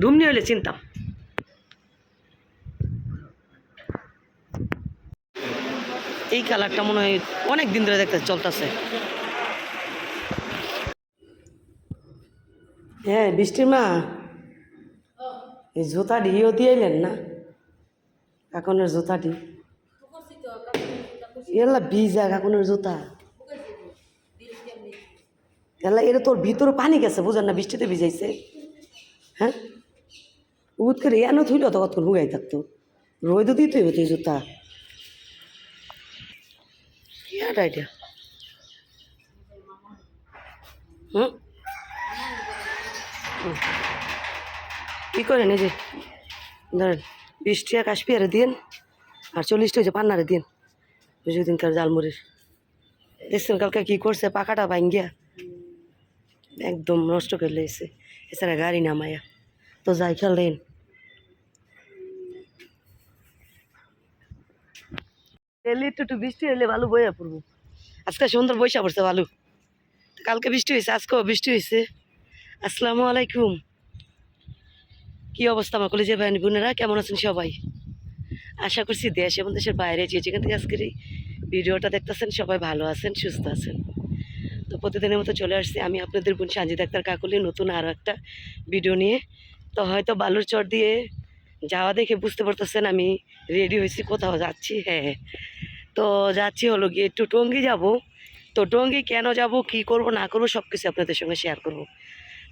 ধুমনি হইলে চিনতাম এই কালারটা মনে হয় অনেক দিন ধরে দেখতে চলতেছে। হ্যাঁ বৃষ্টির মা, এই জুতাটি ইও দিয়েলেন না? কাকনের জুতাটি এলা ভিজা কাকনের জুতা। এলা এটা তোর ভিতরে পানি গেছে, বুঝান না, বৃষ্টিতে ভিজাইছে। হ্যাঁ? উদ করে এনো থইল তো কতক্ষণ হুগাই থাকতো। রোদ দিতে হইব তুই জুতা। আর আইডিয়া? হুম। কি করেন এই যে? ধরেন বিশ টাকা কাশ্মীরে দিন আর চল্লিশটা হয়েছে পান্নারে দিন দিনকার জালমুড়ির দেখছেন কালকে কি করছে? পাকাটা ভাঙ্গিয়া একদম নষ্ট করে লেগেছে এছাড়া গাড়ি নামায়া। তো যাই খেল এলে একটু একটু বৃষ্টি হলে ভালো বইয়া পড়ব। আজকে সুন্দর বৈশা পড়ছে ভালো কালকে বৃষ্টি হয়েছে আজকেও বৃষ্টি হয়েছে আসসালামু আলাইকুম। কি অবস্থা আমার কলেজের ভাই বোনেরা? কেমন আছেন সবাই? আশা করছি দেশ এবং দেশের বাইরে যে যেখান থেকে আজকের ভিডিওটা দেখতেছেন, সবাই ভালো আছেন, সুস্থ আছেন। তো প্রতিদিনের মতো চলে আসছি আমি আপনাদের বোন সানজিদ আক্তার কাকুলি, নতুন আরও একটা ভিডিও নিয়ে। তো হয়তো বালুর চর দিয়ে যাওয়া দেখে বুঝতে পারতেছেন আমি রেডি হয়েছি, কোথাও যাচ্ছি হ্যাঁ হ্যাঁ। তো যাচ্ছি হলো গিয়ে একটু টঙ্গি যাব। তো টঙ্গি কেন যাব, কি করব, না করব সব কিছু আপনাদের সঙ্গে শেয়ার করব।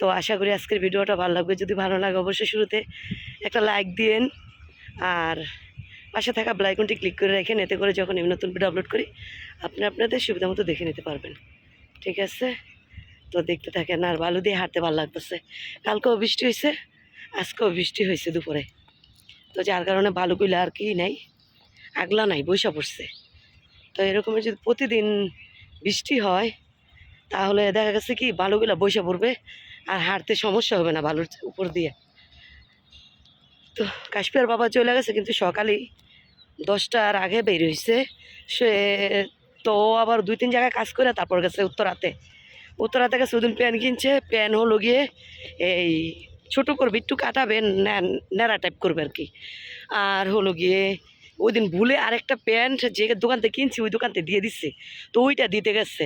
তো আশা করি আজকের ভিডিওটা ভালো লাগবে। যদি ভালো লাগে অবশ্যই শুরুতে একটা লাইক দিন আর পাশে থাকা ব্লাইকনটি ক্লিক করে রাখেন, এতে করে যখন আমি নতুন ভিডিও আপলোড করি, আপনি আপনাদের সুবিধা মতো দেখে নিতে পারবেন। ঠিক আছে? তো দেখতে থাকেন, আর বালু দিয়ে হাঁটতে ভালো লাগতেছে। কালকেও বৃষ্টি হয়েছে আজকেও বৃষ্টি হয়েছে দুপুরে। তো যার কারণে বালুগুলো আর কি নাই, আগলা নাই, বৈশা পড়ছে। তো এরকমের যদি প্রতিদিন বৃষ্টি হয়, তাহলে দেখা গেছে কি বালুগুলা বৈশা পড়বে আর হাঁটতে সমস্যা হবে না বালুর উপর দিয়ে। তো কাশ্মীর বাবা চলে গেছে, কিন্তু সকালেই দশটার আগে বের হয়েছে সে তো আবার দুই তিন জায়গায় কাজ করে, তারপর গেছে উত্তরাতে। উত্তরাতে গেছে, ওদিন প্যান কিনছে, প্যান হলো গিয়ে এই ছোটো করবে একটু কাটাবে ন্যাড়া টাইপ করবে আর কি। আর হলো গিয়ে ওই দিন ভুলে আরেকটা প্যান্ট যে দোকান থেকে কিনছি, ওই দোকান থেকে দিয়ে দিচ্ছে তো ওইটা দিতে গেছে।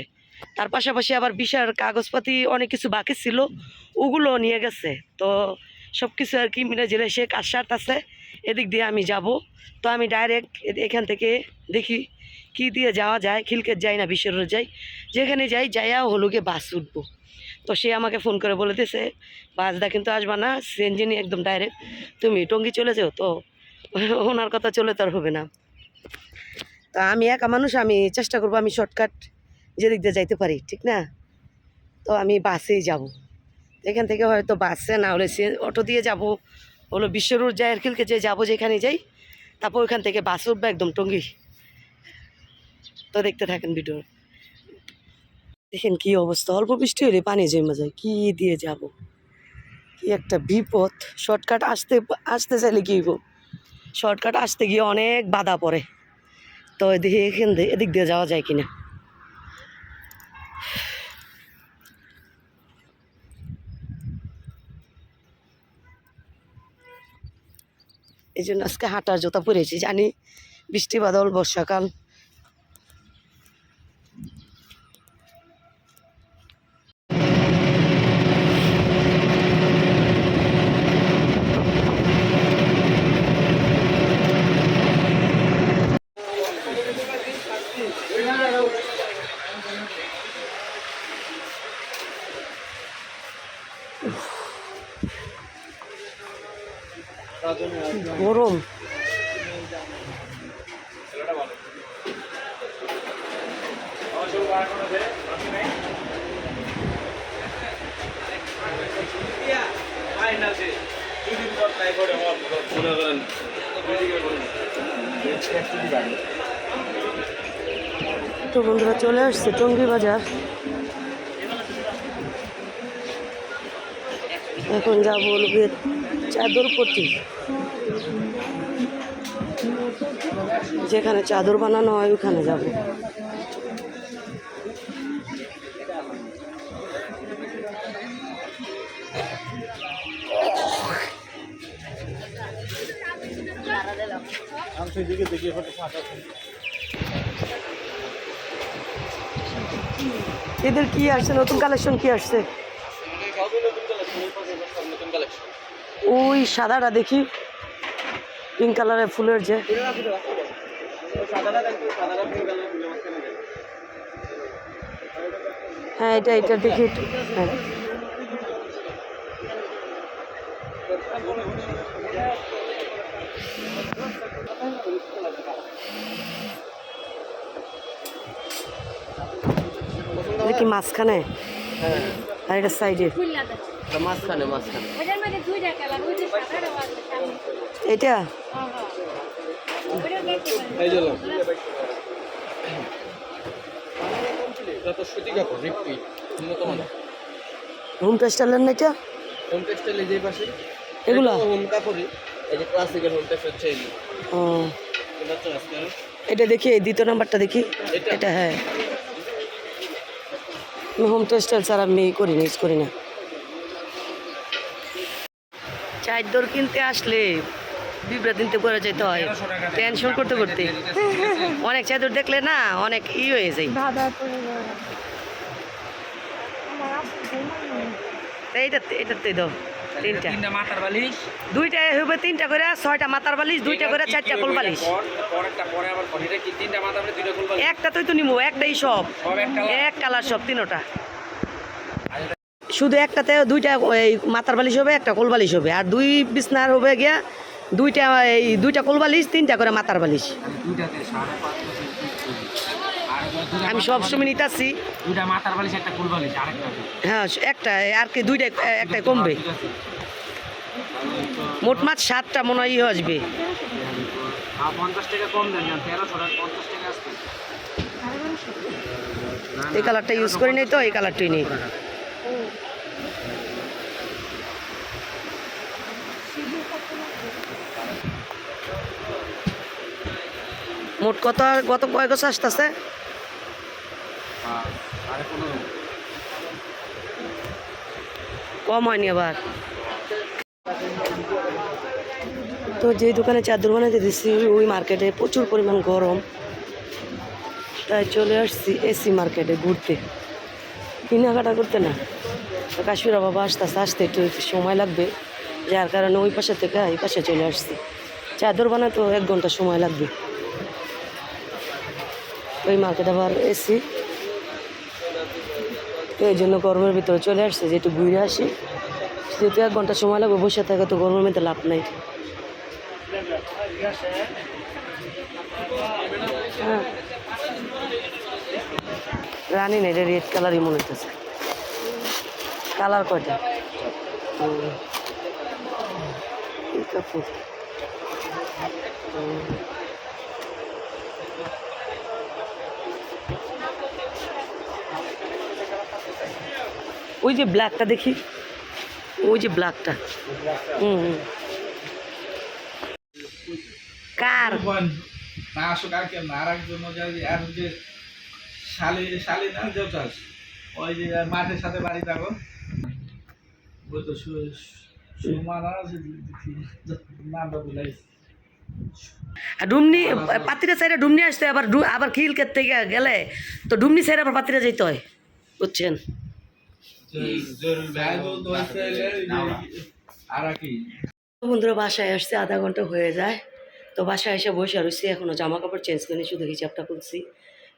তার পাশাপাশি আবার বিশার কাগজপাতি অনেক কিছু বাকি ছিল ওগুলো নিয়ে গেছে। তো সব কিছু আর কি মিলে জেলে সে কাজ সারত আছে এদিক দিয়ে আমি যাব। তো আমি ডাইরেক্ট এখান থেকে দেখি কি দিয়ে যাওয়া যায়। খিলকেট যাই না বিশ্বের যাই। যেখানে যাই, যাইয়া হলো গিয়ে বাস উঠবো। তো সে আমাকে ফোন করে বলে দিয়েছে বাসদা কিন্তু আসবা না সিএনজি নিয়ে একদম ডাইরেক্ট তুমি টঙ্গি চলে যাও তো ওনার কথা চলে তার হবে না। তা আমি একা মানুষ, আমি চেষ্টা করব, আমি শর্টকাট যেদিক দিয়ে যাইতে পারি, ঠিক না? তো আমি বাসেই যাব। এখান থেকে হয়তো বাসে, না হলে সে অটো দিয়ে যাব। হলো বিশ্ব রোড যাই এরকিলকে যে যাব, যেখানে যাই, তারপর ওইখান থেকে বাস উঠবে একদম টঙ্গি। তো দেখতে থাকেন ভিডিও দেখেন কি অবস্থা, অল্প বৃষ্টি হলে পানি জমে যায়, কি দিয়ে যাব? কি একটা বিপদ শর্টকাট আসতে আসতে চাইলে কি হইব? শর্টকাট আসতে গিয়ে অনেক বাধা পড়ে। তো এদিকে এখান দিয়ে এদিক দিয়ে যাওয়া যায় কিনা। এই জন্য আজকে হাঁটার জুতা পরেছি। জানি বৃষ্টি বাদল, বর্ষাকাল। গরম। তো বন্ধুরা চলে আসছে টঙ্গি বাজার। এখন যাব বলবে চাদর পটি। যেখানে চাদর বানানো হয়, ওখানে যাব। এদের কি আসছে? নতুন কালেকশন কি আসছে? ওই সাদাটা দেখি। পিঙ্ক কালারের ফুলের যে। হ্যাঁ এটা এটা দেখি হ্যাঁ। কি মাঝখানে? আর এটা সাইডে মাঝখানে মাঝখানে। এটা হ্যাঁ হ্যাঁ। এটা হোম টেক্সটাইলের না এটা? হোম টেক্সটাইলে যে পাশে। এগুলা? হোম কাপড়ই। এই যে ক্লাসিক্যাল হোম টেক্সটাইল হচ্ছে ও। এটা দেখি এই দ্বিতীয় নাম্বারটা দেখি। এটা? হ্যাঁ। আমি হোম টেক্সটাইল ছাড়া আমি করি না ইউজ করি না। চাদর কিনতে আসলে বিভ্রান্তিতে করে যেতে হয়। টেনশন করতে করতে। অনেক চাদর দেখলে না অনেক ই হয়ে যায়। এটাতে দাও তিনটা। তিনটা দুইটা হবে তিনটা করে ছয়টা মাথার বালিশ দুইটা করে চারটা কোল বালিশ। পর পরেরটা পরে আবার পরে। এটা কি তিনটা মাথা বালিশ দুইটা কোল বালিশ? একটা তুই তো নিবো একটাই সব। সব এক কালার। এক কালার সব তিনোটা। শুধু একটাতে দুইটা এই মাথার বালিশ হবে একটা কোল বালিশ হবে। আর দুই বিছনার হবে গিয়া দুইটা এই দুইটা কোল বালিশ তিনটা করে মাথার বালিশ। আমি মাথার সব বালিশ- সময় নিতেছি। দুইটা মাথার বালিশ একটা কোল বালিশ হ্যাঁ একটা আর কি দুইটা একটা কমবে। মোট মাছ সাতটা মনে হয় ই আসবে। আর পঞ্চাশ টাকা কম দেন জান তেরোশো টাকা পঞ্চাশ টাকা আসবে এই কালারটা ইউজ করি নাই তো এই কালারটাই নেই। মোট কত কত কয় গছ আসতেছে? কম হয়নি আবার। তো যে দোকানে চাদর বানাতে দিচ্ছি ওই মার্কেটে প্রচুর পরিমাণ গরম। তাই চলে আসছি এসি মার্কেটে ঘুরতে। কেনাকাটা করতে না। কাশ্মীরা বাবা আসতে আসতে আসতে একটু সময় লাগবে। যার কারণে ওই পাশে থেকে এই পাশে চলে আসছি। চাদর বানাতেও এক ঘণ্টা সময় লাগবে। ওই মার্কেট আবার এসি। তো এই জন্য গরমের ভিতরে চলে আসছে যে একটু ঘুরে আসি। যেহেতু এক ঘণ্টা সময় লাগবে, বসে থাকে তো গরমের মধ্যে লাভ নাই। হ্যাঁ। রানি না এটা রেড কালারই মনে হচ্ছে কালার কয়টা? কাপড় ওই যে ব্ল্যাকটা দেখি। ওই যে ব্ল্যাকটা হুম। কার? না আসুক আর কেন আর একজন আর যে শালি শালি না দেবদাস ওই যে মাঠের সাথে বাড়ি থাকো। ওই সুমানা নামটা ভুলাই ডুমনি পাতিরা সাইডে ডুমনি আসতে আবার আবার খিল থেকে গেলে তো ডুমনি সাইডে আবার পাতিরা যেতে হয়। বুঝছেন? বন্ধুরা বাসায় আসছে, আধা ঘণ্টা হয়ে যায়। তো বাসায় এসে বসে রয়েছি এখনও জামা কাপড় চেঞ্জ করিনি শুধু হিসাবটা করছি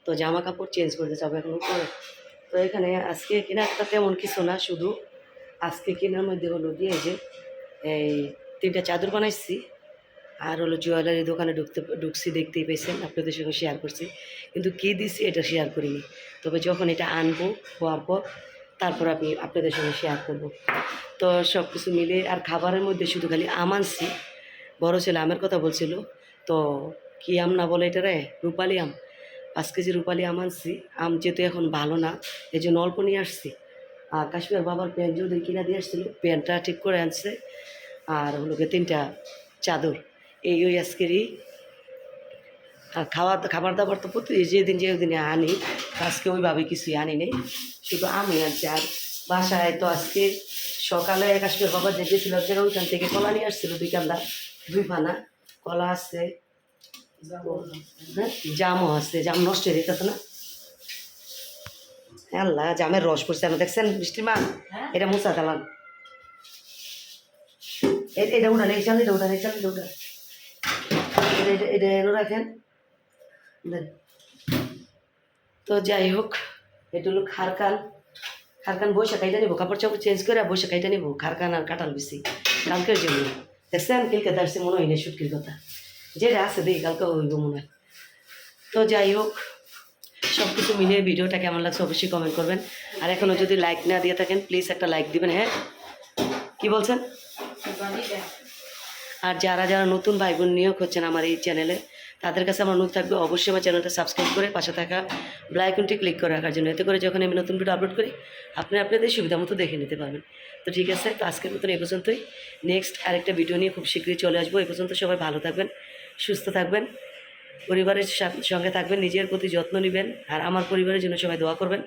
তো জামা কাপড় চেঞ্জ করতে যাব এখন উপরে। তো এখানে আজকে কেনাকাটা তেমন কিছু না, শুধু আজকে কেনার মধ্যে হলো গিয়ে যে এই তিনটা চাদর বানাইছি, আর হলো জুয়েলারি দোকানে ঢুকতে, ঢুকছি, দেখতেই পেয়েছেন আপনাদের সঙ্গে শেয়ার করছি। কিন্তু কী দিছি এটা শেয়ার করিনি। তবে যখন এটা আনব, হওয়ার পর তারপর আমি আপনাদের সঙ্গে শেয়ার করব। তো সব কিছু মিলে আর খাবারের মধ্যে শুধু খালি আম আনছি। বড় ছেলে আমের কথা বলছিল, তো কি আম না বলে এটা রে? রূপালি আম। পাঁচ কেজি রূপালি আম আনছি। আম যেহেতু এখন ভালো না এই জন্য অল্প নিয়ে আসছি। আর কাশ্মীর বাবার প্যান্ট যদি কিনা দিয়ে আসছিল প্যান্টটা ঠিক করে আনছে। আর হলো তিনটা চাদর। এই ওই আজকেরই আর খাওয়া খাবার দাবার তো প্রতি যেদিন যেদিনে আনি আজকে ওইভাবে কিছুই আনি নেই। শুধু আমি আনছি। আর বাসায় তো আজকে সকালে কাশ্মীর বাবা যে গেছিল যে ওইখান থেকে কলা নিয়ে আসছিল দুই কান্দা দুই ফানা কলা আছে। হ্যাঁ জামও আছে। জাম নষ্ট হয়ে যেতেছে না। আল্লাহ জামের রস পড়ছে। না দেখছেন বৃষ্টির মা? এটা মুসা দালান। এটা উঠান এই চাল এটা উঠান এই চাল এটা উঠান। এটা এটা- এটা রাখেন। তো যাই হোক এটা হলো খারকান খারকান বসে কাইটা নিবো কাপড় চাপড় চেঞ্জ করে বসে কাইটা নিবো খারকান আর কাটাল বেশি। কালকের জন্য দেখছেন কালকে দাঁড়ছে মনে হয় না সুটকির কথা। যেটা আছে দেখি কালকে হইব মনে হয়। তো যাই হোক সব কিছু মিলিয়ে ভিডিওটা কেমন লাগছে অবশ্যই কমেন্ট করবেন। আর এখনও যদি লাইক না দিয়ে থাকেন প্লিজ একটা লাইক দিবেন হ্যাঁ? কি বলছেন? আর যারা যারা নতুন ভাই বোন নিয়োগ হচ্ছেন আমার এই চ্যানেলে তাদের কাছে আমার অনুরোধ থাকবে, অবশ্যই আমার চ্যানেলটা সাবস্ক্রাইব করে পাশে থাকা ব্লাইকনটি ক্লিক করে রাখার জন্য। এতে করে যখন আমি নতুন ভিডিও আপলোড করি, আপনি আপনাদের সুবিধা মতো দেখে নিতে পারবেন। তো ঠিক আছে, তো আজকের মতন এ পর্যন্তই। নেক্সট আরেকটা ভিডিও নিয়ে খুব শীঘ্রই চলে আসব। এ পর্যন্ত সবাই ভালো থাকবেন, সুস্থ থাকবেন, পরিবারের সঙ্গে থাকবেন, নিজের প্রতি যত্ন নেবেন, আর আমার পরিবারের জন্য সবাই দোয়া করবেন।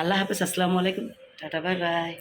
আল্লাহ হাফেজ, আসসালামু আলাইকুম। Tata bye bye